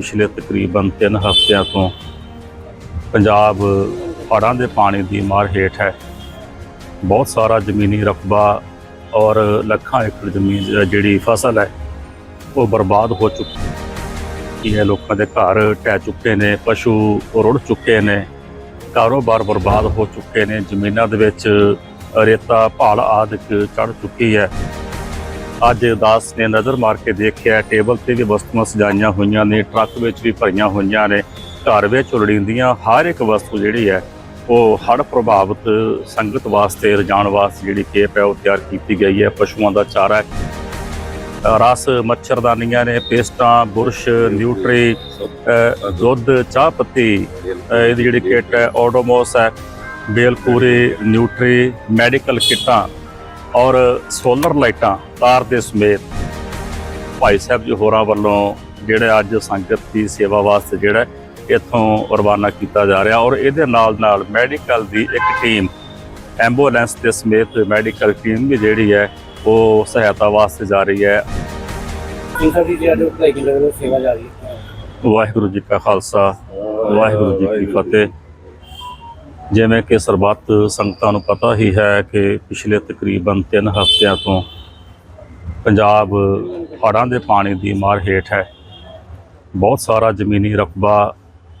ਪਿਛਲੇ ਤਕਰੀਬਨ 3 ਹਫ਼ਤਿਆਂ ਤੋਂ ਪੰਜਾਬ ਹੜ੍ਹਾਂ ਦੇ ਪਾਣੀ ਦੀ ਮਾਰ ਹੇਠ ਹੈ। ਬਹੁਤ ਸਾਰਾ ਜ਼ਮੀਨੀ ਰਕਬਾ ਔਰ ਲੱਖਾਂ ਏਕੜ ਜ਼ਮੀਨ ਜਿਹੜੀ ਫਸਲ ਹੈ, ਉਹ ਬਰਬਾਦ ਹੋ ਚੁੱਕੀ ਹੈ। ਲੋਕਾਂ ਦੇ ਘਰ ਟਹਿ ਚੁੱਕੇ ਨੇ, ਪਸ਼ੂ ਰੁੜ ਚੁੱਕੇ ਨੇ, ਕਾਰੋਬਾਰ ਬਰਬਾਦ ਹੋ ਚੁੱਕੇ ਨੇ, ਜ਼ਮੀਨਾਂ ਦੇ ਵਿੱਚ ਰੇਤਾ, ਭਾਲ ਆਦਿਕ ਚੜ ਚੁੱਕੀ ਹੈ। ਅੱਜ ਦਾਸ ਨੇ ਨਜ਼ਰ ਮਾਰ ਕੇ ਦੇਖਿਆ ਟੇਬਲ ਤੇ ਵੀ ਵਸਤੂਆਂ ਸਜਾਈਆਂ ਹੋਈਆਂ ਨੇ, ਟਰੱਕ ਵਿੱਚ ਵੀ ਭਰੀਆਂ ਹੋਈਆਂ ਨੇ, ਘਰ ਵਿੱਚ ਲੋੜੀਂਦੀਆਂ ਹਰ ਇੱਕ ਵਸਤੂ ਜਿਹੜੀ ਹੈ, ਉਹ ਹੜ੍ਹ ਪ੍ਰਭਾਵਿਤ ਸੰਗਤ ਵਾਸਤੇ ਰਜਾਣ ਵਾਸਤੇ ਜਿਹੜੀ ਕੇਪ ਹੈ, ਉਹ ਤਿਆਰ ਕੀਤੀ ਗਈ ਹੈ, ਪਸ਼ੂਆਂ ਦਾ ਚਾਰਾ ਰਸ ਮੱਛਰਦਾਨੀਆਂ ਨੇ, ਪੇਸਟਾਂ, ਬੁਰਸ਼, ਨਿਊਟਰੀ ਦੁੱਧ, ਚਾਹ ਪੱਤੀ ਇਹਦੀ ਜਿਹੜੀ ਕਿੱਟ ਹੈ, ਓਡੋਮੋਸ ਹੈ, ਬੇਲਪੂਰੀ, ਨਿਊਟਰੀ, ਮੈਡੀਕਲ ਕਿੱਟਾਂ ਔਰ ਸੋਲਰ ਲਾਈਟਾਂ। ਤਾਰ ਦੇ ਸਮੇਤ ਭਾਈ ਸਾਹਿਬ ਜੀ ਹੋਰਾਂ ਵੱਲੋਂ ਜਿਹੜਾ ਅੱਜ ਸੰਗਤ ਦੀ ਸੇਵਾ ਵਾਸਤੇ ਜਿਹੜਾ ਇੱਥੋਂ ਰਵਾਨਾ ਕੀਤਾ ਜਾ ਰਿਹਾ ਔਰ ਇਹਦੇ ਨਾਲ ਨਾਲ ਮੈਡੀਕਲ ਦੀ ਇੱਕ ਟੀਮ ਐਂਬੂਲੈਂਸ ਦੇ ਸਮੇਤ ਮੈਡੀਕਲ ਟੀਮ ਵੀ ਜਿਹੜੀ ਹੈ ਉਹ ਸਹਾਇਤਾ ਵਾਸਤੇ ਜਾ ਰਹੀ ਹੈ। ਜਾ ਰਹੀ ਹੈ। ਵਾਹਿਗੁਰੂ ਜੀ ਕਾ ਖਾਲਸਾ ਵਾਹਿਗੁਰੂ ਜੀ ਕੀ ਫਤਿਹ। ਜਿਵੇਂ ਕਿ ਸਰਬੱਤ ਸੰਗਤਾਂ ਨੂੰ ਪਤਾ ਹੀ ਹੈ ਕਿ ਪਿਛਲੇ ਤਕਰੀਬਨ 3 ਹਫ਼ਤਿਆਂ ਤੋਂ ਪੰਜਾਬ ਹੜ੍ਹਾਂ ਦੇ ਪਾਣੀ ਦੀ ਮਾਰ ਹੇਠ ਹੈ। ਬਹੁਤ ਸਾਰਾ ਜ਼ਮੀਨੀ ਰਕਬਾ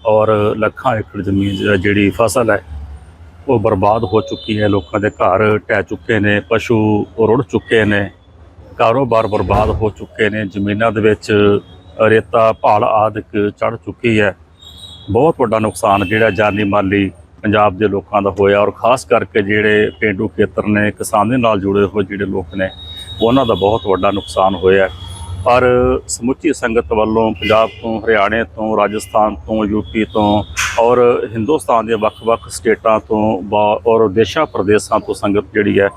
ਔਰ ਲੱਖਾਂ ਏਕੜ ਜ਼ਮੀਨ ਜਿਹੜੀ ਫਸਲ ਹੈ, ਉਹ ਬਰਬਾਦ ਹੋ ਚੁੱਕੀ ਹੈ। ਲੋਕਾਂ ਦੇ ਘਰ ਟਹਿ ਚੁੱਕੇ ਨੇ, ਪਸ਼ੂ ਰੁੜ ਚੁੱਕੇ ਨੇ, ਕਾਰੋਬਾਰ ਬਰਬਾਦ ਹੋ ਚੁੱਕੇ ਨੇ, ਜ਼ਮੀਨਾਂ ਦੇ ਵਿੱਚ ਰੇਤਾ, ਭਾਲ ਆਦਿਕ ਚੜ ਚੁੱਕੀ ਹੈ। ਬਹੁਤ ਵੱਡਾ ਨੁਕਸਾਨ ਜਿਹੜਾ ਜਾਨੀ ਮਾਲੀ ਪੰਜਾਬ ਦੇ ਲੋਕਾਂ ਦਾ ਹੋਇਆ ਔਰ ਖਾਸ ਕਰਕੇ ਜਿਹੜੇ ਪਿੰਡੂ ਖੇਤਰ ਨੇ, ਕਿਸਾਨੀ ਨਾਲ ਜੁੜੇ ਹੋਏ ਜਿਹੜੇ ਲੋਕ ਨੇ ਉਹਨਾਂ ਦਾ ਬਹੁਤ ਵੱਡਾ ਨੁਕਸਾਨ ਹੋਇਆ ਪਰ ਸਮੁੱਚੀ ਸੰਗਤ ਵੱਲੋਂ ਪੰਜਾਬ ਤੋਂ, ਹਰਿਆਣੇ ਤੋਂ, ਰਾਜਸਥਾਨ ਤੋਂ ਯੂਪੀ ਤੋਂ ਔਰ ਹਿੰਦੁਸਤਾਨ ਦੇ ਵੱਖ-ਵੱਖ ਸਟੇਟਾਂ ਤੋਂ ਬਾ- ਔਰ ਦੇਸ਼ਾਂ ਪ੍ਰਦੇਸ਼ਾਂ ਤੋਂ ਸੰਗਤ ਜਿਹੜੀ ਹੈ,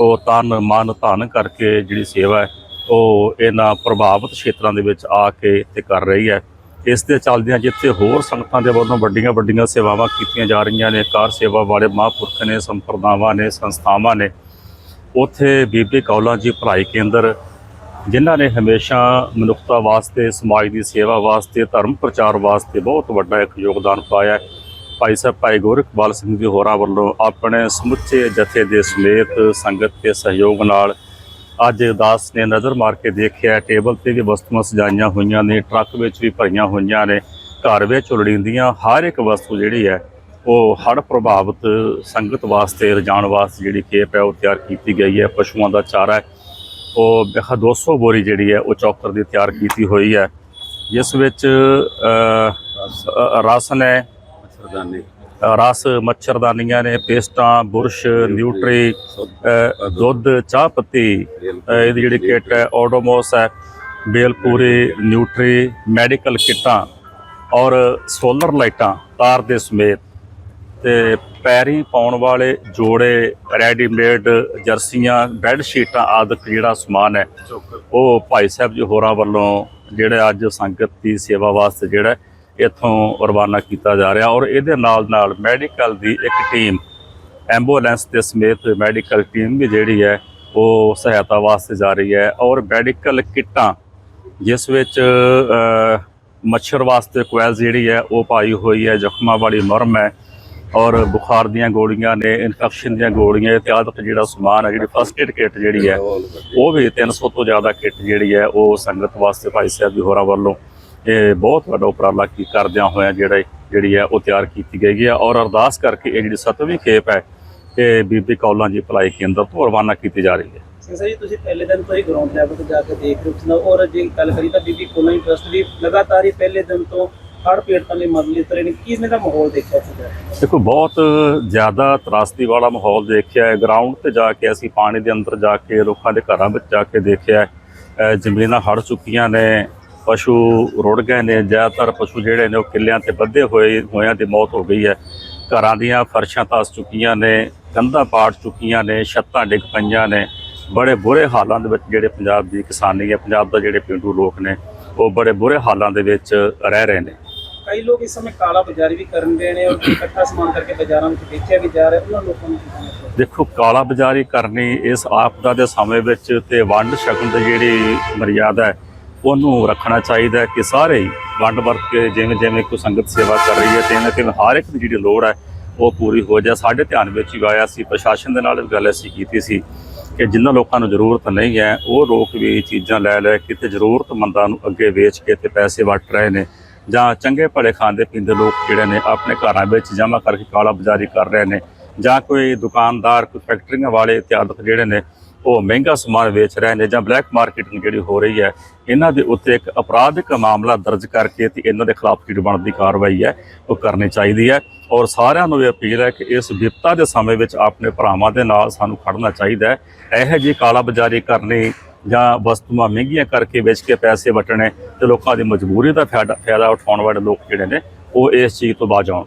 ਉਹ ਤਨ, ਮਨ ਧਨ ਕਰਕੇ ਜਿਹੜੀ ਸੇਵਾ ਹੈ, ਉਹ ਇਹਨਾਂ ਪ੍ਰਭਾਵਿਤ ਖੇਤਰਾਂ ਦੇ ਵਿੱਚ ਆ ਕੇ ਤੇ ਕਰ ਰਹੀ ਹੈ। ਇਸ ਦੇ ਚੱਲਦਿਆਂ ਜਿੱਥੇ ਹੋਰ ਸੰਗਤਾਂ ਦੇ ਵੱਲੋਂ ਵੱਡੀਆਂ ਵੱਡੀਆਂ ਸੇਵਾਵਾਂ ਕੀਤੀਆਂ ਜਾ ਰਹੀਆਂ ਨੇ, ਕਾਰ ਸੇਵਾ ਵਾਲੇ ਮਹਾਂਪੁਰਖ ਨੇ, ਸੰਪਰਦਾਵਾਂ ਨੇ, ਸੰਸਥਾਵਾਂ ਨੇ ਉੱਥੇ ਬੀਬੀ ਕੌਲਾਂ ਜੀ ਭਲਾਈ ਕੇਂਦਰ, ਜਿਨ੍ਹਾਂ ਨੇ ਹਮੇਸ਼ਾ ਮਨੁੱਖਤਾ ਵਾਸਤੇ, ਸਮਾਜ ਦੀ ਸੇਵਾ ਵਾਸਤੇ, ਧਰਮ ਪ੍ਰਚਾਰ ਵਾਸਤੇ ਬਹੁਤ ਵੱਡਾ ਇੱਕ ਯੋਗਦਾਨ ਪਾਇਆ ਭਾਈ ਸਾਹਿਬ, ਭਾਈ ਗੋਰਖਵਾਲ ਸਿੰਘ ਜੀ ਹੋਰਾਂ ਵੱਲੋਂ ਆਪਣੇ ਸਮੁੱਚੇ ਜਥੇ ਦੇ ਸਮੇਤ ਸੰਗਤ ਦੇ ਸਹਿਯੋਗ ਨਾਲ ਅੱਜ ਦਾਸ ਨੇ ਨਜ਼ਰ ਮਾਰ ਕੇ ਦੇਖਿਆ ਟੇਬਲ ਤੇ ਵੀ ਵਸਤੂਆਂ ਸਜਾਈਆਂ ਹੋਈਆਂ ਨੇ, ਟਰੱਕ ਵਿੱਚ ਵੀ ਭਰੀਆਂ ਹੋਈਆਂ ਨੇ, ਘਰ ਵਿੱਚ ਲੋੜੀਂਦੀਆਂ ਹਰ ਇੱਕ ਵਸਤੂ ਜਿਹੜੀ ਹੈ ਉਹ ਹੜ ਪ੍ਰਭਾਵਿਤ ਸੰਗਤ ਵਾਸਤੇ ਰਜਾਨ ਵਾਸਤੇ ਜਿਹੜੀ ਕੇਪ ਹੈ ਉਹ ਤਿਆਰ ਕੀਤੀ ਗਈ ਹੈ ਪਸ਼ੂਆਂ ਦਾ ਚਾਰਾ ਉਹ ਬਖਾ 200 ਬੋਰੀ ਜਿਹੜੀ ਹੈ ਉਹ ਚੌਕਰ ਦੀ ਤਿਆਰ ਕੀਤੀ ਹੋਈ ਹੈ। ਜਿਸ ਵਿੱਚ ਰਾਸ਼ਨ ਹੈ ਮੱਛਰਦਾਨੀ। ਰਸ ਮੱਛਰਦਾਨੀਆਂ ਨੇ ਪੇਸਟਾਂ ਬੁਰਸ਼ ਨਿਊਟਰੀ ਦੁੱਧ ਚਾਹ ਪੱਤੀ ਇਹਦੀ ਜਿਹੜੀ ਕਿੱਟ ਹੈ ਆਡੋਮੋਸ ਹੈ ਬੇਲਪੂਰੇ ਨਿਊਟਰੀ ਮੈਡੀਕਲ ਕਿੱਟਾਂ ਔਰ ਸੋਲਰ ਲਾਈਟਾਂ ਤਾਰ ਦੇ ਸਮੇਤ ਤੇ ਪੈਰੀ ਪਾਉਣ ਵਾਲੇ ਜੋੜੇ ਰੈਡੀਮੇਡ ਜਰਸੀਆਂ ਬੈੱਡ ਸ਼ੀਟਾਂ ਆਦਿਕ ਜਿਹੜਾ ਸਮਾਨ ਹੈ, ਉਹ ਭਾਈ ਸਾਹਿਬ ਜੀ ਹੋਰਾਂ ਵੱਲੋਂ ਜਿਹੜਾ ਅੱਜ ਸੰਗਤ ਦੀ ਸੇਵਾ ਵਾਸਤੇ ਜਿਹੜਾ ਇੱਥੋਂ ਰਵਾਨਾ ਕੀਤਾ ਜਾ ਰਿਹਾ ਔਰ ਇਹਦੇ ਨਾਲ ਨਾਲ ਮੈਡੀਕਲ ਦੀ ਇੱਕ ਟੀਮ ਐਂਬੂਲੈਂਸ ਦੇ ਸਮੇਤ ਮੈਡੀਕਲ ਟੀਮ ਵੀ ਜਿਹੜੀ ਹੈ, ਉਹ ਸਹਾਇਤਾ ਵਾਸਤੇ ਜਾ ਰਹੀ ਹੈ ਔਰ ਮੈਡੀਕਲ ਕਿੱਟਾਂ, ਜਿਸ ਵਿੱਚ ਮੱਛਰ ਵਾਸਤੇ ਕੋਇਲ ਜਿਹੜੀ ਹੈ, ਉਹ ਪਾਈ ਹੋਈ ਹੈ, ਜ਼ਖਮਾਂ ਵਾਲੀ ਮਰਮ ਹੈ ਔਰ ਬੁਖਾਰ ਦੀਆਂ ਗੋਲੀਆਂ ਨੇ ਇਨਫੈਕਸ਼ਨ ਦੀਆਂ ਗੋਲੀਆਂ ਇਤਿਆਦਿਕ ਜਿਹੜਾ ਸਮਾਨ ਹੈ, ਜਿਹੜੀ ਫਸਟ ਏਡ ਕਿੱਟ ਜਿਹੜੀ ਹੈ, ਉਹ ਵੀ 300 ਤੋਂ ਜ਼ਿਆਦਾ ਕਿੱਟ ਜਿਹੜੀ ਹੈ, ਉਹ ਸੰਗਤ ਵਾਸਤੇ ਭਾਈ ਸਾਹਿਬ ਜੀ ਹੋਰਾਂ ਵੱਲੋਂ, ਇਹ ਬਹੁਤ ਵੱਡਾ ਉਪਰਾਲਾ ਕੀ ਕਰਦਿਆਂ ਹੋਇਆ ਜਿਹੜਾ ਜਿਹੜੀ ਹੈ, ਉਹ ਤਿਆਰ ਕੀਤੀ ਗਈ ਹੈ। ਔਰ ਅਰਦਾਸ ਕਰਕੇ ਇਹ ਜਿਹੜੀ ਸਤਵੀਂ ਖੇਪ ਹੈ, ਇਹ ਬੀਬੀ ਕੌਲਾਂ ਜੀ ਭਲਾਈ ਕੇਂਦਰ ਤੋਂ ਰਵਾਨਾ ਕੀਤੀ ਜਾ ਰਹੀ ਹੈ। ਸਿੰਘ ਸਾਹਿਬ ਜੀ, ਤੁਸੀਂ ਪਹਿਲੇ ਦਿਨ ਤੋਂ ਹੀ ਗਰਾਊਂਡ ਲੈਵਲ ਤੇ ਜਾ ਕੇ ਦੇਖ ਰਹੇ ਹੋ ਤੁਸੀਂ ਔਰ ਜੇ ਗੱਲ ਕਰੀ ਤਾਂ ਬੀਬੀ ਕੋਲੋਂ ਟਰਸਟ ਵੀ ਲਗਾਤਾਰ ਹੀ ਪਹਿਲੇ ਦਿਨ ਤੋਂ ਹੜ ਪੀੜਤਾਂ ਲਈ ਮਦਦ ਲਈ ਤਰੇ ਨੇ ਕੀ ਦਾ ਮਾਹੌਲ ਦੇਖਿਆ ਸੀਗਾ ਦੇਖੋ, ਬਹੁਤ ਜ਼ਿਆਦਾ ਤਰਾਸਦੀ ਵਾਲਾ ਮਾਹੌਲ ਦੇਖਿਆ ਹੈ। ਗਰਾਊਂਡ ਤੇ ਜਾ ਕੇ ਅਸੀਂ ਪਾਣੀ ਦੇ ਅੰਦਰ ਜਾ ਕੇ, ਲੋਕਾਂ ਦੇ ਘਰਾਂ ਵਿੱਚ ਜਾ ਕੇ ਦੇਖਿਆ ਜ਼ਮੀਨਾਂ ਹੜ ਚੁੱਕੀਆਂ ਨੇ, ਪਸ਼ੂ ਰੁੜ ਗਏ ਨੇ, ਜ਼ਿਆਦਾਤਰ ਪਸ਼ੂ ਜਿਹੜੇ ਨੇ ਉਹ ਕਿੱਲਿਆਂ ਤੇ ਬੱਧੇ ਹੋਏ, ਹੋਇਆਂ ਦੀ ਮੌਤ ਹੋ ਗਈ ਹੈ। ਘਰਾਂ ਦੀਆਂ ਫਰਸ਼ਾਂ ਤਸ ਚੁੱਕੀਆਂ ਨੇ, ਕੰਧਾਂ ਪਾੜ ਚੁੱਕੀਆਂ ਨੇ, ਛੱਤਾਂ ਡਿੱਗ ਪਈਆਂ ਨੇ। ਬੜੇ ਬੁਰੇ ਹਾਲਾਂ ਦੇ ਵਿੱਚ ਜਿਹੜੇ ਪੰਜਾਬ ਦੀ ਕਿਸਾਨੀ ਹੈ, ਪੰਜਾਬ ਦਾ ਜਿਹੜੇ ਪਿੰਡੂ ਲੋਕ ਨੇ, ਉਹ ਬੜੇ ਬੁਰੇ ਹਾਲਾਂ ਦੇ ਵਿੱਚ ਰਹਿ ਰਹੇ ਨੇ। ਕਈ ਲੋਕ ਇਸ ਸਮੇਂ ਕਾਲਾ ਬਾਜ਼ਾਰੀ ਵੀ ਕਰਨ ਦੇ ਨੇ ਔਰ ਇਕੱਠਾ ਸਮਾਨ ਕਰਕੇ ਬਾਜ਼ਾਰਾਂ ਵਿੱਚ ਵੇਚਿਆ ਵੀ ਜਾ ਰਿਹਾ, ਉਹਨਾਂ ਲੋਕਾਂ ਨੂੰ ਦੇਖੋ, ਕਾਲਾ ਬਾਜ਼ਾਰੀ ਕਰਨੀ ਇਸ ਆਪਦਾ ਦੇ ਸਮੇਂ ਵਿੱਚ ਤੇ ਵੰਡ ਛਕਣ ਦੀ ਜਿਹੜੀ ਮਰਿਆਦਾ ਹੈ, ਉਹਨੂੰ ਰੱਖਣਾ ਚਾਹੀਦਾ ਹੈ ਕਿ ਸਾਰੇ ਵੰਡ ਵਰਤ ਕੇ ਜਿਵੇਂ ਜਿਵੇਂ ਕੋਈ ਸੰਗਤ ਸੇਵਾ ਕਰ ਰਹੀ ਹੈ ਤੇ ਇਹਨਾਂ ਤੇ ਹਰ ਇੱਕ ਦੀ ਜਿਹੜੀ ਲੋੜ ਹੈ, ਉਹ ਪੂਰੀ ਹੋ ਜਾਏ। ਸਾਡੇ ਧਿਆਨ ਵਿੱਚ ਹੀ ਆਇਆ ਸੀ, ਪ੍ਰਸ਼ਾਸਨ ਦੇ ਨਾਲ ਵੀ ਗੱਲ ਅਸੀਂ ਕੀਤੀ ਸੀ ਕਿ ਜਿਨ੍ਹਾਂ ਲੋਕਾਂ ਨੂੰ ਜ਼ਰੂਰਤ ਨਹੀਂ ਹੈ, ਉਹ ਲੋਕ ਵੀ ਚੀਜ਼ਾਂ ਲੈ ਲੈ, ਕਿਤੇ ਜ਼ਰੂਰਤਮੰਦਾਂ ਨੂੰ ਅੱਗੇ ਵੇਚ ਕੇ ਤੇ ਪੈਸੇ ਵਟ ਰਹੇ ਨੇ। ਜਾਂ ਚੰਗੇ ਭਲੇ ਖਾਂਦੇ ਪੀਂਦੇ ਲੋਕ ਜਿਹੜੇ ਨੇ ਆਪਣੇ ਘਰਾਂ ਵਿੱਚ ਜਮ੍ਹਾਂ ਕਰਕੇ ਕਾਲਾ ਬਾਜ਼ਾਰੀ ਕਰ ਰਹੇ ਨੇ ਜਾਂ ਕੋਈ ਦੁਕਾਨਦਾਰ, ਕੋਈ ਫੈਕਟਰੀਆਂ ਵਾਲੇ ਇਤਿਆਦਿਕ ਜਿਹੜੇ ਨੇ ਉਹ ਮਹਿੰਗਾ ਸਮਾਨ ਵੇਚ ਰਹੇ ਨੇ ਜਾਂ ਬਲੈਕ ਮਾਰਕੀਟਿੰਗ ਜਿਹੜੀ ਹੋ ਰਹੀ ਹੈ, ਇਹਨਾਂ ਦੇ ਉੱਤੇ ਇੱਕ ਅਪਰਾਧਿਕ ਮਾਮਲਾ ਦਰਜ ਕਰਕੇ ਤੇ ਇਹਨਾਂ ਦੇ ਖਿਲਾਫ ਜਿਹੜੀ ਬਣਦੀ ਕਾਰਵਾਈ ਹੈ, ਉਹ ਕਰਨੀ ਚਾਹੀਦੀ ਹੈ ਔਰ ਸਾਰਿਆਂ ਨੂੰ ਇਹ ਅਪੀਲ ਹੈ ਕਿ ਇਸ ਵਿਪਤਾ ਦੇ ਸਮੇਂ ਵਿੱਚ ਆਪਣੇ ਭਰਾਵਾਂ ਦੇ ਨਾਲ ਸਾਨੂੰ ਖੜਨਾ ਚਾਹੀਦਾ ਹੈ। ਇਹੋ ਜਿਹੀ ਕਾਲਾ ਬਾਜ਼ਾਰੀ ਕਰਨੀ ਜਾਂ ਵਸਤੂਆਂ ਮਹਿੰਗੀਆਂ ਕਰਕੇ ਵੇਚ ਕੇ ਪੈਸੇ ਵਟਣੇ ਤੇ ਲੋਕਾਂ ਦੀ ਮਜਬੂਰੀ ਦਾ ਫਾਇਦਾ ਉਠਾਉਣ ਵਾਲੇ ਲੋਕ ਜਿਹੜੇ ਨੇ ਉਹ ਇਸ ਚੀਜ਼ ਤੋਂ ਬਾਜ ਆਉਣ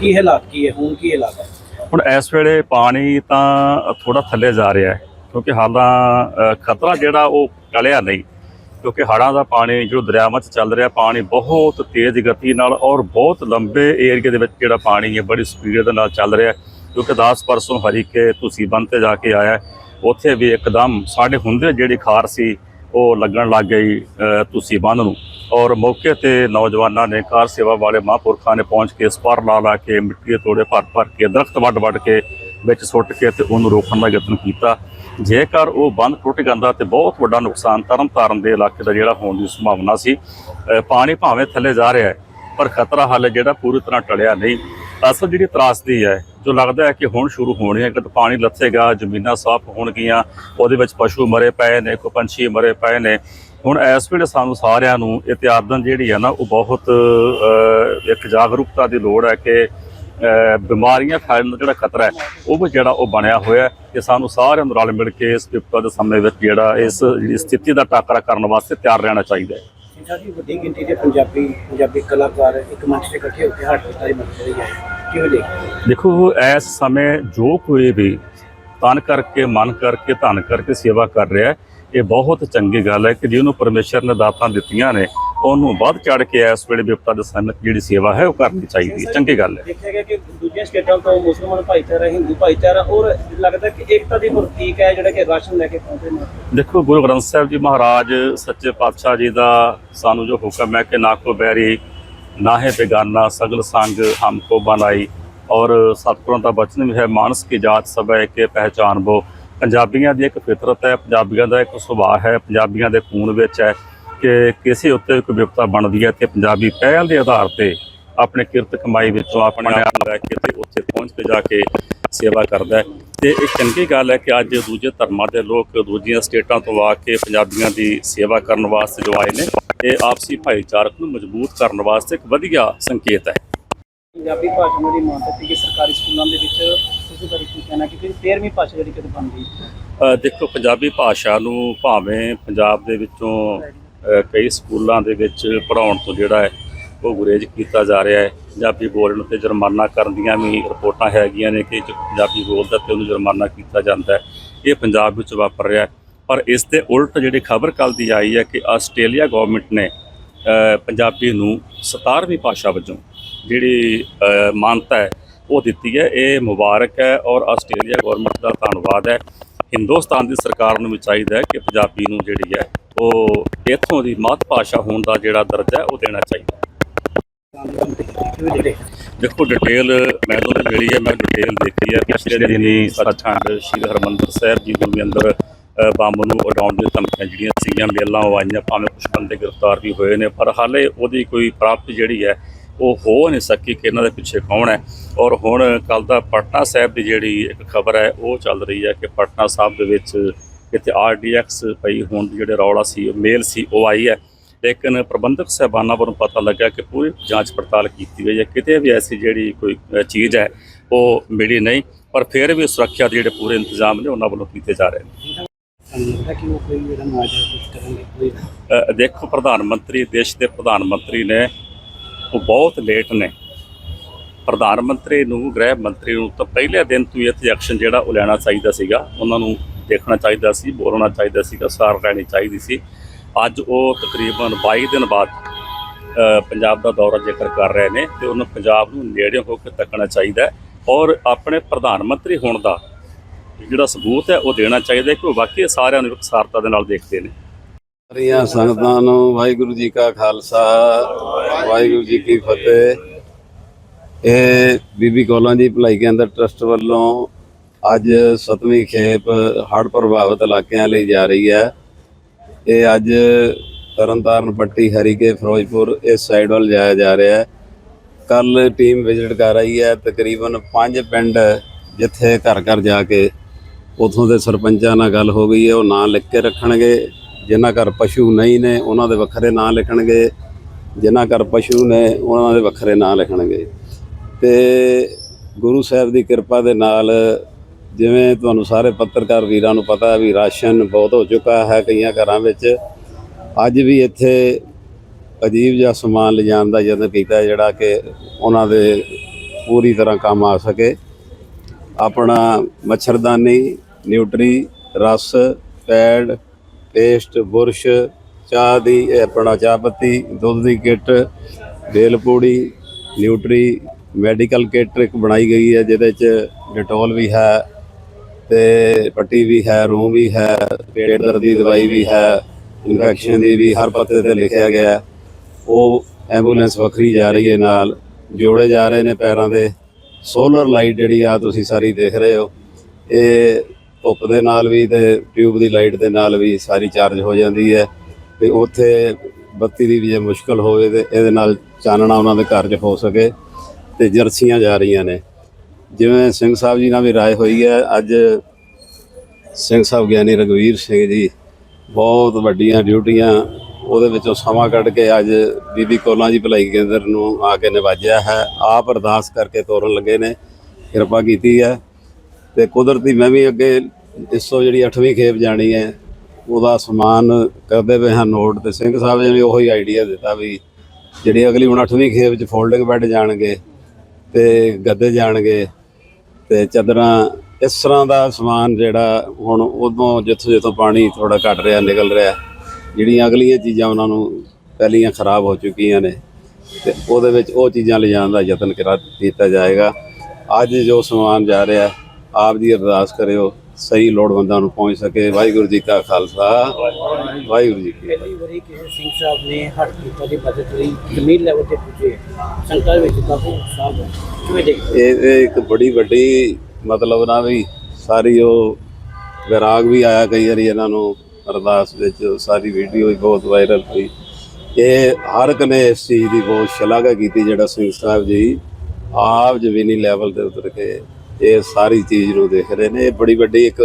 ਕੀ ਹਾਲਾਤ ਕੀ ਹੈ ਹੁਣ ਕੀ ਹਾਲਾਤ ਹੈ ਹੁਣ ਇਸ ਵੇਲੇ ਪਾਣੀ ਤਾਂ ਥੋੜਾ ਥੱਲੇ ਜਾ ਰਿਹਾ ਹੈ ਕਿਉਂਕਿ ਹਾਲਾਂ ਖਤਰਾ ਜਿਹੜਾ ਉਹ ਟਲਿਆ ਨਹੀਂ ਕਿਉਂਕਿ ਹੜ੍ਹਾਂ ਦਾ ਪਾਣੀ ਜੋ ਦਰਿਆਵਾਂ 'ਚ ਚੱਲ ਰਿਹਾ ਪਾਣੀ ਬਹੁਤ ਤੇਜ਼ ਗਤੀ ਨਾਲ ਔਰ ਬਹੁਤ ਲੰਬੇ ਏਰੀਏ ਦੇ ਵਿੱਚ ਜਿਹੜਾ ਪਾਣੀ ਹੈ ਬੜੀ ਸਪੀਡ ਦੇ ਨਾਲ ਚੱਲ ਰਿਹਾ। ਕਿਉਂਕਿ 10 ਪਰਸੋਂ ਹਰੀਕੇ ਤੁਸੀਂ ਬੰਦ ਤੇ ਜਾ ਕੇ ਆਇਆ। ਉੱਥੇ ਵੀ ਇੱਕਦਮ ਸਾਡੇ ਹੁੰਦੇ ਜਿਹੜੀ ਖਾਰ ਸੀ, ਉਹ ਲੱਗਣ ਲੱਗ ਗਈ ਤੁਸੀਂ ਬੰਦ ਨੂੰ। ਔਰ ਮੌਕੇ ਤੇ ਨੌਜਵਾਨਾਂ ਨੇ ਕਾਰ ਸੇਵਾ ਵਾਲੇ ਮਹਾਂਪੁਰਖਾਂ ਨੇ ਪਹੁੰਚ ਕੇ ਸਪਾਰ ਲਾ ਲਾ ਕੇ, ਮਿੱਟੀ ਦੇ ਤੋੜੇ ਭਰ ਭਰ ਕੇ, ਦਰਖਤ ਵੱਢ ਵੱਢ ਕੇ, ਵਿੱਚ ਸੁੱਟ ਕੇ ਤੇ ਉਹਨੂੰ ਰੋਕਣ ਦਾ ਯਤਨ ਕੀਤਾ। ਜੇਕਰ ਉਹ ਬੰਦ ਟੁੱਟ ਜਾਂਦਾ ਤੇ ਬਹੁਤ ਵੱਡਾ ਨੁਕਸਾਨ ਤਰਨਤਾਰਨ ਦੇ ਇਲਾਕੇ ਦਾ ਜਿਹੜਾ ਹੋਣ ਦੀ ਸੰਭਾਵਨਾ ਸੀ ਪਾਣੀ ਭਾਵੇਂ ਥੱਲੇ ਜਾ ਰਿਹਾ ਹੈ, ਪਰ ਖਤਰਾ ਹਾਲੇ ਜਿਹੜਾ ਪੂਰੀ ਤਰ੍ਹਾਂ ਟਲਿਆ ਨਹੀਂ। ਅਸਲ ਜਿਹੜੀ ਤਰਾਸਦੀ ਹੈ ਜੋ ਲੱਗਦਾ ਹੈ ਕਿ ਹੁਣ ਸ਼ੁਰੂ ਹੋਣੀ ਹੈ ਕਿ ਪਾਣੀ ਲੱਥੇਗਾ, ਜ਼ਮੀਨਾਂ ਸਾਫ਼ ਹੋਣਗੀਆਂ, ਉਹਦੇ ਵਿੱਚ ਪਸ਼ੂ ਮਰੇ ਪਏ ਨੇ, ਕੋਈ ਪੰਛੀ ਮਰੇ ਪਏ ਨੇ। ਹੁਣ ਇਸ ਵੇਲੇ ਸਾਨੂੰ ਸਾਰਿਆਂ ਨੂੰ ਇਤਿਆਦਨ ਜਿਹੜੀ ਹੈ ਨਾ, ਉਹ ਬਹੁਤ ਇੱਕ ਜਾਗਰੂਕਤਾ ਦੀ ਲੋੜ ਹੈ ਕਿ ਬਿਮਾਰੀਆਂ ਫੈਲਣ ਦਾ ਜਿਹੜਾ ਖਤਰਾ ਹੈ, ਉਹ ਵੀ ਜਿਹੜਾ ਉਹ ਬਣਿਆ ਹੋਇਆ ਹੈ ਕਿ ਸਾਨੂੰ ਸਾਰਿਆਂ ਨੂੰ ਰਲ ਮਿਲ ਕੇ ਇਸ ਵਿਪਤਾ ਦੇ ਸਮੇਂ ਵਿੱਚ ਜਿਹੜਾ ਇਸ ਜਿਹੜੀ ਸਥਿਤੀ ਦਾ ਟਾਕਰਾ ਕਰਨ ਵਾਸਤੇ ਤਿਆਰ ਰਹਿਣਾ ਚਾਹੀਦਾ ਹੈ। ਜੀ ਵੱਡੀ ਗਿਣਤੀ ਦੇ ਪੰਜਾਬੀ ਪੰਜਾਬੀ ਕਲਾਕਾਰ ਇੱਕ ਮੰਚ ਤੇ ਇਕੱਠੇ ਹੋ ਕੇ ਹੱਟ ਪਿਟਾਰੀ ਮਚ ਰਹੀ ਹੈ ਕਿਵੇਂ ਦੇਖਦੇ ਦੇਖੋ ਇਸ ਸਮੇਂ ਜੋ ਕੋਈ ਵੀ ਤਨ ਕਰਕੇ ਮਨ ਕਰਕੇ ਧਨ ਕਰਕੇ ਸੇਵਾ ਕਰ ਰਿਹਾ ਹੈ ਇਹ ਬਹੁਤ ਚੰਗੀ ਗੱਲ ਹੈ ਕਿ ਜਿਹਨੂੰ ਪਰਮੇਸ਼ਰ ਨੇ ਦਾਤਾਂ ਦਿੱਤੀਆਂ ਨੇ ਉਹਨੂੰ ਵੱਧ ਚੜ ਕੇ ਇਸ ਵੇਲੇ ਵਿਪਤਾ ਦੇ ਸਮੇਂ ਜਿਹੜੀ ਸੇਵਾ ਹੈ ਉਹ ਕਰਨੀ ਚਾਹੀਦੀ ਹੈ। ਚੰਗੀ ਗੱਲ ਹੈ। ਦੇਖਿਆ ਗਿਆ ਕਿ ਦੂਜੀਆਂ ਸਟੇਟਾਂ ਤੋਂ ਮੁਸਲਮਾਨ ਭਾਈਚਾਰਾ ਹਿੰਦੂ ਭਾਈਚਾਰਾ ਔਰ ਲੱਗਦਾ ਕਿ ਏਕਤਾ ਦੀ ਪ੍ਰਤੀਕ ਹੈ ਜਿਹੜਾ ਕਿ ਰਾਸ਼ਨ ਲੈ ਕੇ ਪਹੁੰਚੇ ਨੇ। ਦੇਖੋ ਗੁਰੂ ਗ੍ਰੰਥ ਸਾਹਿਬ ਜੀ ਮਹਾਰਾਜ ਸੱਚੇ ਪਾਤਸ਼ਾਹ ਜੀ ਦਾ ਸਾਨੂੰ ਜੋ ਹੁਕਮ ਹੈ ਕਿ ਨਾ ਕੋ ਬੈਰੀ ਨਾਹੇ ਹੈ ਬੇਗਾਨਾ ਸਗਲ ਸੰਗ ਹਮਕੋ ਬਨਾਈ ਔਰ ਸਤਿਗੁਰਾਂ ਦਾ ਬਚਨ ਵੀ ਹੈ, ਮਾਨਸ ਕੀ ਜਾਤ ਸਭ ਹੈ ਕਿ ਪਹਿਚਾਨ ਪੰਜਾਬੀਆਂ ਦੀ ਇੱਕ ਫਿਤਰਤ ਹੈ, ਪੰਜਾਬੀਆਂ ਦਾ ਇੱਕ ਸੁਭਾਅ ਹੈ, ਪੰਜਾਬੀਆਂ ਦੇ ਖੂਨ ਵਿੱਚ ਹੈ ਕਿ ਕਿਸੇ ਉੱਤੇ ਕੋਈ ਵਿਪਤਾ ਬਣਦੀ ਹੈ ਤੇ ਪੰਜਾਬੀ ਪਹਿਲ ਦੇ ਆਧਾਰ ਤੇ ਆਪਣੇ ਕਿਰਤ ਕਮਾਈ ਵਿੱਚੋਂ ਆਪਣੇ ਆਪ ਨੂੰ ਲੈ ਕੇ ਤੇ ਉੱਥੇ ਪਹੁੰਚ ਕੇ ਜਾ ਕੇ ਸੇਵਾ ਕਰਦਾ ਹੈ। ਤੇ ਇਹ ਚੰਗੀ ਗੱਲ ਹੈ ਕਿ ਅੱਜ ਦੂਜੇ ਧਰਮਾਂ ਦੇ ਲੋਕ ਦੂਜੀਆਂ ਸਟੇਟਾਂ ਤੋਂ ਆ ਕੇ ਪੰਜਾਬੀਆਂ ਦੀ ਸੇਵਾ ਕਰਨ ਵਾਸਤੇ ਜੋ ਆਏ ਨੇ ਇਹ ਆਪਸੀ ਭਾਈਚਾਰਕ ਨੂੰ ਮਜ਼ਬੂਤ ਕਰਨ ਵਾਸਤੇ ਇੱਕ ਵਧੀਆ ਸੰਕੇਤ ਹੈ। ਪੰਜਾਬੀ ਭਾਸ਼ਾ ਨੂੰ ਜਿਹੜੀ ਮਾਨਤਾ ਦਿੱਤੀ ਗਈ ਸਰਕਾਰੀ ਸਕੂਲਾਂ ਦੇ ਵਿੱਚ ਤੁਸੀਂ ਬਾਰੇ ਕੀ ਕਹਿਣਾ ਕਿ 13ਵੀਂ ਭਾਸ਼ਾ ਜਿਹੜੀ ਕਿਤੇ ਬਣ ਗਈ? ਦੇਖੋ ਪੰਜਾਬੀ ਭਾਸ਼ਾ ਨੂੰ ਭਾਵੇਂ ਪੰਜਾਬ ਦੇ ਵਿੱਚੋਂ ਕਈ ਸਕੂਲਾਂ ਦੇ ਵਿੱਚ ਪੜ੍ਹਾਉਣ ਤੋਂ ਜਿਹੜਾ ਹੈ ਉਹ ਗੁਰੇਜ਼ ਕੀਤਾ ਜਾ ਰਿਹਾ ਹੈ। ਪੰਜਾਬੀ ਬੋਲਣ ਤੇ ਜੁਰਮਾਨਾ ਕਰਨ ਦੀਆਂ ਵੀ ਰਿਪੋਰਟਾਂ ਹੈਗੀਆਂ ਨੇ ਕਿ ਜੇ ਪੰਜਾਬੀ ਬੋਲਦਾ ਤੇ ਉਹਨੂੰ ਜੁਰਮਾਨਾ ਕੀਤਾ ਜਾਂਦਾ ਹੈ। ਇਹ ਪੰਜਾਬ ਵਿੱਚ ਵਾਪਰ ਰਿਹਾ ਪਰ ਇਸ ਦੇ ਉਲਟ ਜਿਹੜੀ ਖਬਰ ਕੱਲ ਦੀ ਆਈ ਹੈ ਕਿ ਆਸਟ੍ਰੇਲੀਆ ਗਵਰਨਮੈਂਟ ਨੇ ਪੰਜਾਬੀ ਨੂੰ 17ਵੀਂ ਭਾਸ਼ਾ ਵਜੋਂ ਜਿਹੜੀ ਮਾਨਤਾ ਹੈ, ਉਹ ਦਿੱਤੀ ਹੈ। ਇਹ ਮੁਬਾਰਕ ਹੈ ਔਰ ਆਸਟ੍ਰੇਲੀਆ ਗਵਰਨਮੈਂਟ ਦਾ ਧੰਨਵਾਦ ਹੈ। ਹਿੰਦੁਸਤਾਨ ਦੀ ਸਰਕਾਰ ਨੂੰ ਵੀ ਚਾਹੀਦਾ ਹੈ ਕਿ ਪੰਜਾਬੀ ਨੂੰ ਜਿਹੜੀ ਹੈ, ਉਹ ਇੱਥੋਂ ਦੀ ਮਾਤ ਭਾਸ਼ਾ ਹੋਣ ਦਾ ਜਿਹੜਾ ਦਰਜਾ ਹੈ, ਉਹ ਦੇਣਾ ਚਾਹੀਦਾ ਦੇਖੋ ਡਿਟੇਲ ਮੈਨੂੰ ਤਾਂ ਮਿਲੀ ਹੈ ਮੈਂ ਡਿਟੇਲ ਦੇਖੀ ਹੈ। ਪਿਛਲੇ ਦਿਨੀ ਸੱਚਖੰਡ ਸ਼੍ਰੀ ਹਰਮੰਦਰ ਸਾਹਿਬ ਜੀ ਵੀ ਅੰਦਰ ਬੰਬ ਨੂੰ ਉਡਾਉਣ ਦੀਆਂ ਧਮਕੀਆਂ ਜਿਹੜੀਆਂ ਸੀਗੀਆਂ ਮੇਲਾਂ ਉਹ ਆਈਆਂ ਭਾਵੇਂ ਕੁਝ ਬੰਦੇ ਗ੍ਰਿਫਤਾਰ ਵੀ ਹੋਏ ਨੇ ਪਰ ਹਾਲੇ ਉਹਦੀ ਕੋਈ ਪ੍ਰਾਪਤੀ ਜਿਹੜੀ ਹੈ ਉਹ ਹੋ ਨਹੀਂ ਸਕੀ ਕਿ ਇਹਨਾਂ ਦੇ ਪਿੱਛੇ ਕੌਣ ਹੈ। ਔਰ ਹੁਣ ਕੱਲ ਦਾ ਪਟਨਾ ਸਾਹਿਬ ਦੀ ਜਿਹੜੀ ਇੱਕ ਖਬਰ ਹੈ ਉਹ ਚੱਲ ਰਹੀ ਹੈ ਕਿ ਪਟਨਾ ਸਾਹਿਬ ਦੇ ਵਿੱਚ ਕਿਤੇ ਆਰਡੀਐਕਸ ਪਈ ਹੋਣ ਦੀ ਜਿਹੜੇ ਰੌਲਾ ਸੀ ਮੇਲ ਸੀ ਉਹ ਆਈ ਹੈ। ਲੇਕਿਨ ਪ੍ਰਬੰਧਕ ਸਾਹਿਬਾਨਾਂ ਵੱਲੋਂ ਪਤਾ ਲੱਗਾ ਕਿ ਪੂਰੀ ਜਾਂਚ ਪੜਤਾਲ ਕੀਤੀ ਗਈ ਹੈ। ਕਿਤੇ ਵੀ ਐਸੀ ਜਿਹੜੀ ਕੋਈ ਚੀਜ਼ ਹੈ, ਉਹ ਮਿਲੀ ਨਹੀਂ, ਪਰ ਫਿਰ ਵੀ ਸੁਰੱਖਿਆ ਦੇ ਜਿਹੜੇ ਪੂਰੇ ਇੰਤਜ਼ਾਮ ਨੇ, ਉਹਨਾਂ ਵੱਲੋਂ ਕੀਤੇ ਜਾ ਰਹੇ ਨੇ। ਦੇਖੋ, ਪ੍ਰਧਾਨ ਮੰਤਰੀ, ਦੇਸ਼ ਦੇ ਪ੍ਰਧਾਨ ਮੰਤਰੀ ਨੇ, ਉਹ ਬਹੁਤ ਲੇਟ ਨੇ। ਪ੍ਰਧਾਨ ਮੰਤਰੀ ਨੂੰ, ਗ੍ਰਹਿ ਮੰਤਰੀ ਨੂੰ ਤਾਂ ਪਹਿਲੇ ਦਿਨ ਤੋਂ ਹੀ ਇੱਥੇ ਐਕਸ਼ਨ ਜਿਹੜਾ ਉਹ ਲੈਣਾ ਚਾਹੀਦਾ ਸੀਗਾ। ਉਹਨਾਂ ਨੂੰ ਦੇਖਣਾ ਚਾਹੀਦਾ ਸੀ, ਬੋਲਣਾ ਚਾਹੀਦਾ ਸੀਗਾ, ਸਾਰ ਲੈਣੀ ਚਾਹੀਦੀ ਸੀ। ਅੱਜ ਉਹ ਤਕਰੀਬਨ 22 ਦਿਨ ਬਾਅਦ ਪੰਜਾਬ ਦਾ ਦੌਰਾ ਜੇਕਰ ਕਰ ਰਹੇ ਨੇ ਤੇ ਉਹਨਾਂ ਪੰਜਾਬ ਨੂੰ ਨੇੜੇ ਹੋ ਕੇ ਤੱਕਣਾ ਚਾਹੀਦਾ ਔਰ ਆਪਣੇ ਪ੍ਰਧਾਨ ਮੰਤਰੀ ਹੋਣ ਦਾ ਜਿਹੜਾ ਸਬੂਤ ਹੈ ਉਹ ਦੇਣਾ ਚਾਹੀਦਾ ਕਿ ਉਹ ਵਾਕਈ ਸਾਰਿਆਂ ਨੂੰ ਇਕਸਾਰਤਾ ਦੇ ਨਾਲ ਦੇਖਦੇ ਨੇ। ਸਾਰੀਆਂ ਸੰਗਤਾਂ ਨੂੰ ਵਾਹਿਗੁਰੂ ਜੀ ਕਾ ਖਾਲਸਾ, ਵਾਹਿਗੁਰੂ ਜੀ ਕੀ ਫਤਿਹ। ਇਹ ਬੀਬੀ ਕੌਲਾਂ ਜੀ ਭਲਾਈ ਕੇਂਦਰ ਟਰਸਟ ਵੱਲੋਂ ਅੱਜ ਸਤਵੀਂ ਖੇਪ ਹੜ੍ਹ ਪ੍ਰਭਾਵਿਤ ਇਲਾਕਿਆਂ ਲਈ ਜਾ ਰਹੀ ਹੈ। ਇਹ ਅੱਜ ਤਰਨਤਾਰਨ ਪੱਟੀ ਹਰੀਕੇ ਫਿਰੋਜ਼ਪੁਰ ਇਸ ਸਾਈਡ ਵੱਲ ਜਾਇਆ ਜਾ ਰਿਹਾ ਹੈ। ਕੱਲ ਟੀਮ ਵਿਜ਼ਿਟ ਕਰ ਆਈ ਹੈ। ਤਕਰੀਬਨ 5 ਪਿੰਡ ਜਿੱਥੇ ਘਰ ਘਰ ਜਾ ਕੇ ਉਥੋਂ ਦੇ ਸਰਪੰਚਾਂ ਨਾਲ ਗੱਲ ਹੋ ਗਈ ਹੈ। ਉਹ ਨਾਂ ਲਿਖ ਕੇ ਰੱਖਣਗੇ। ਜਿਨ੍ਹਾਂ ਘਰ ਪਸ਼ੂ ਨਹੀਂ ਨੇ, ਉਹਨਾਂ ਦੇ ਵੱਖਰੇ ਨਾਂ ਲਿਖਣਗੇ। ਜਿਨ੍ਹਾਂ ਘਰ ਪਸ਼ੂ ਨੇ, ਉਹਨਾਂ ਦੇ ਵੱਖਰੇ ਨਾਂ ਲਿਖਣਗੇ। ਤੇ ਗੁਰੂ ਸਾਹਿਬ ਦੀ ਕਿਰਪਾ ਦੇ ਨਾਲ ਜਿਵੇਂ ਤੁਹਾਨੂੰ ਸਾਰੇ ਪੱਤਰਕਾਰ ਵੀਰਾਂ ਨੂੰ ਪਤਾ ਹੈ ਵੀ ਰਾਸ਼ਨ ਬਹੁਤ ਹੋ ਚੁੱਕਾ ਹੈ ਕਈਆਂ ਘਰਾਂ ਵਿੱਚ। ਅੱਜ ਵੀ ਇੱਥੇ ਅਜੀਬ ਜਿਹਾ ਸਮਾਨ ਲਿਜਾਣ ਦਾ ਯਤਨ ਕੀਤਾ ਜਿਹੜਾ ਕਿ ਉਹਨਾਂ ਦੇ ਪੂਰੀ ਤਰ੍ਹਾਂ ਕੰਮ ਆ ਸਕੇ। ਆਪਣਾ ਮੱਛਰਦਾਨੀ, ਨਿਊਟਰੀ, ਰਸ, ਪੈਡ, ਪੇਸਟ, ਬੁਰਸ਼, ਚਾਹ ਦੀ ਆਪਣਾ ਚਾਹ ਪੱਤੀ, ਦੁੱਧ ਦੀ ਕਿੱਟ ਬੇਲ ਪੂੜੀ, ਨਿਊਟਰੀ, ਮੈਡੀਕਲ ਕਿੱਟ ਇੱਕ ਬਣਾਈ ਗਈ ਹੈ ਜਿਹਦੇ ਚ ਡਿਟੋਲ ਵੀ ਹੈ। ਤੇ ਪੱਟੀ ਵੀ ਹੈ ਰੂਮ ਵੀ ਹੈ, ਪੇਟ ਦਰਦ ਦੀ ਦਵਾਈ ਵੀ ਹੈ ਇਨਫੈਕਸ਼ਨ ਦੀ ਵੀ ਹਰ ਪੱਤੇ ਤੇ ਲਿਖਿਆ ਗਿਆ ਉਹ ਐਂਬੂਲੈਂਸ ਵੱਖਰੀ ਜਾ ਰਹੀ ਹੈ ਨਾਲ, ਜੋੜੇ ਜਾ ਰਹੇ ਨੇ ਪੈਰਾਂ ਦੇ। ਸੋਲਰ ਲਾਈਟ ਜਿਹੜੀ ਆ ਤੁਸੀਂ ਸਾਰੀ ਦੇਖ ਰਹੇ ਹੋ। ਇਹ ਧੁੱਪ ਦੇ ਨਾਲ ਵੀ ਤੇ ਟਿਊਬ ਦੀ ਲਾਈਟ ਦੇ ਨਾਲ ਵੀ ਸਾਰੀ ਚਾਰਜ ਹੋ ਜਾਂਦੀ ਹੈ। ਤੇ ਉੱਥੇ ਬੱਤੀ ਦੀ ਵੀ ਜੇ ਮੁਸ਼ਕਲ ਹੋਵੇ ਤੇ ਇਹਦੇ ਨਾਲ ਚਾਨਣਾ ਉਹਨਾਂ ਦੇ ਘਰ 'ਚ ਹੋ ਸਕੇ ਤੇ ਜਰਸੀਆਂ ਜਾ ਰਹੀਆਂ ਨੇ। ਜਿਵੇਂ ਸਿੰਘ ਸਾਹਿਬ ਜੀ ਨਾਲ ਵੀ ਰਾਏ ਹੋਈ ਹੈ, ਅੱਜ ਸਿੰਘ ਸਾਹਿਬ ਗਿਆਨੀ ਰਗਵੀਰ ਸਿੰਘ ਜੀ ਬਹੁਤ ਵੱਡੀਆਂ ਡਿਊਟੀਆਂ ਉਹਦੇ ਵਿੱਚੋਂ ਸਮਾਂ ਕੱਢ ਕੇ ਅੱਜ ਬੀਬੀ ਕੋਲਾਂ ਜੀ ਭਲਾਈ ਕੇਂਦਰ ਨੂੰ ਆ ਕੇ ਨਿਵਾਜਿਆ ਹੈ। ਆਪ ਅਰਦਾਸ ਕਰਕੇ ਤੋਰਨ ਲੱਗੇ ਨੇ, ਕਿਰਪਾ ਕੀਤੀ ਹੈ। ਤੇ ਕੁਦਰਤੀ ਮੈਂ ਵੀ ਅੱਗੇ ਇਸ ਤੋਂ ਜਿਹੜੀ 8ਵੀਂ ਖੇਪ ਜਾਣੀ ਹੈ, ਉਹਦਾ ਸਨਮਾਨ ਕਰਦੇ ਪਏ ਹਾਂ ਨੋਟ ਤੇ ਸਿੰਘ ਸਾਹਿਬ ਜੀ ਨੇ ਉਹੀ ਆਈਡੀਆ ਦਿੱਤਾ ਵੀ ਜਿਹੜੀ ਅਗਲੀ ਹੁਣ 8ਵੀਂ ਖੇਪ ਚ ਫੋਲਡਿੰਗ ਬੈੱਡ ਜਾਣਗੇ ਤੇ ਗੱਦੇ ਜਾਣਗੇ ਤੇ ਚਾਦਰਾਂ, ਇਸ ਤਰ੍ਹਾਂ ਦਾ ਸਮਾਨ ਜਿਹੜਾ ਹੁਣ ਉਦੋਂ ਜਿੱਥੋਂ ਜਿੱਥੋਂ ਪਾਣੀ ਥੋੜਾ ਘਟ ਰਿਹਾ, ਨਿਕਲ ਰਿਹਾ, ਜਿਹੜੀਆਂ ਅਗਲੀਆਂ ਚੀਜ਼ਾਂ ਉਹਨਾਂ ਨੂੰ ਪਹਿਲੀਆਂ ਖਰਾਬ ਹੋ ਚੁੱਕੀਆਂ ਨੇ ਤੇ ਉਹਦੇ ਵਿੱਚ ਉਹ ਚੀਜ਼ਾਂ ਲਿਜਾਣ ਦਾ ਯਤਨ ਕਰਾ, ਕੀਤਾ ਜਾਏਗਾ। ਅੱਜ ਜੋ ਸਮਾਨ ਜਾ ਰਿਹਾ, ਆਪ ਦੀ ਅਰਦਾਸ ਕਰਿਓ। ਸਹੀ ਲੋੜਵੰਦਾਂ ਨੂੰ ਪਹੁੰਚ ਸਕੇ। ਵਾਹਿਗੁਰੂ ਜੀ ਕਾ ਖਾਲਸਾ। ਵਾਹਿਗੁਰੂ ਜੀ ਕੀ ਪਹਿਲੀ ਵਾਰੀ ਕਿਸੇ ਸਿੰਘ ਸਾਹਿਬ ਨੇ ਹੱਟ ਕੀਤਾ ਦੀ ਬਜਟ ਲਈ ਜ਼ਮੀਨ ਲੈਵਲ ਤੇ ਪੁੱਜੇ। ਸੰਕਲ ਵਿੱਚ ਕਾਫੀ ਉਤਸ਼ਾਹ ਹੈ ਕਿਵੇਂ ਦੇਖਦੇ ਇਹ ਇੱਕ ਬੜੀ ਵੱਡੀ ਮਤਲਬ ਨਾ ਵੀ ਸਾਰੀ ਉਹ ਵਿਰਾਗ ਵੀ ਆਇਆ ਕਈ ਵਾਰੀ ਇਹਨਾਂ ਨੂੰ ਅਰਦਾਸ ਵਿੱਚ। ਸਾਰੀ ਵੀਡੀਓ ਵੀ ਬਹੁਤ ਵਾਇਰਲ ਹੋਈ। ਇਹ ਹਰ ਇੱਕ ਨੇ ਇਸ ਚੀਜ਼ ਦੀ ਬਹੁਤ ਸ਼ਲਾਘਾ ਕੀਤੀ ਜਿਹੜਾ ਸਿੰਘ ਸਾਹਿਬ ਜੀ ਆਪ ਜ਼ਮੀਨੀ ਲੈਵਲ ਤੇ ਉਤਰ ਕੇ ਇਹ ਸਾਰੀ ਚੀਜ਼ ਨੂੰ ਦੇਖ ਰਹੇ ਨੇ। ਇਹ ਬੜੀ ਵੱਡੀ ਇੱਕ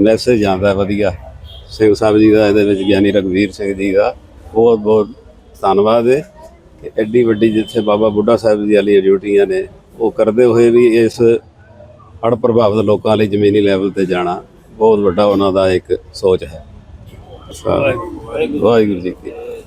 ਮੈਸੇਜ ਆਉਂਦਾ ਵਧੀਆ। ਸਿੰਘ ਸਾਹਿਬ ਜੀ ਦਾ ਇਹਦੇ ਵਿੱਚ ਗਿਆਨੀ ਰਗਵੀਰ ਸਿੰਘ ਜੀ ਦਾ ਬਹੁਤ ਬਹੁਤ ਧੰਨਵਾਦ ਹੈ ਕਿ ਐਡੀ ਵੱਡੀ ਜਿੱਥੇ ਬਾਬਾ ਬੁੱਢਾ ਸਾਹਿਬ ਜੀ ਵਾਲੀਆਂ ਡਿਊਟੀਆਂ ਨੇ ਉਹ ਕਰਦੇ ਹੋਏ ਵੀ ਇਸ ਹੜ੍ਹ ਪ੍ਰਭਾਵਿਤ ਲੋਕਾਂ ਲਈ ਜ਼ਮੀਨੀ ਲੈਵਲ ਤੇ ਜਾਣਾ ਬਹੁਤ ਵੱਡਾ ਉਹਨਾਂ ਦਾ ਇੱਕ ਸੋਚ ਹੈ। ਵਾਹਿਗੁਰੂ ਜੀ ਕੀ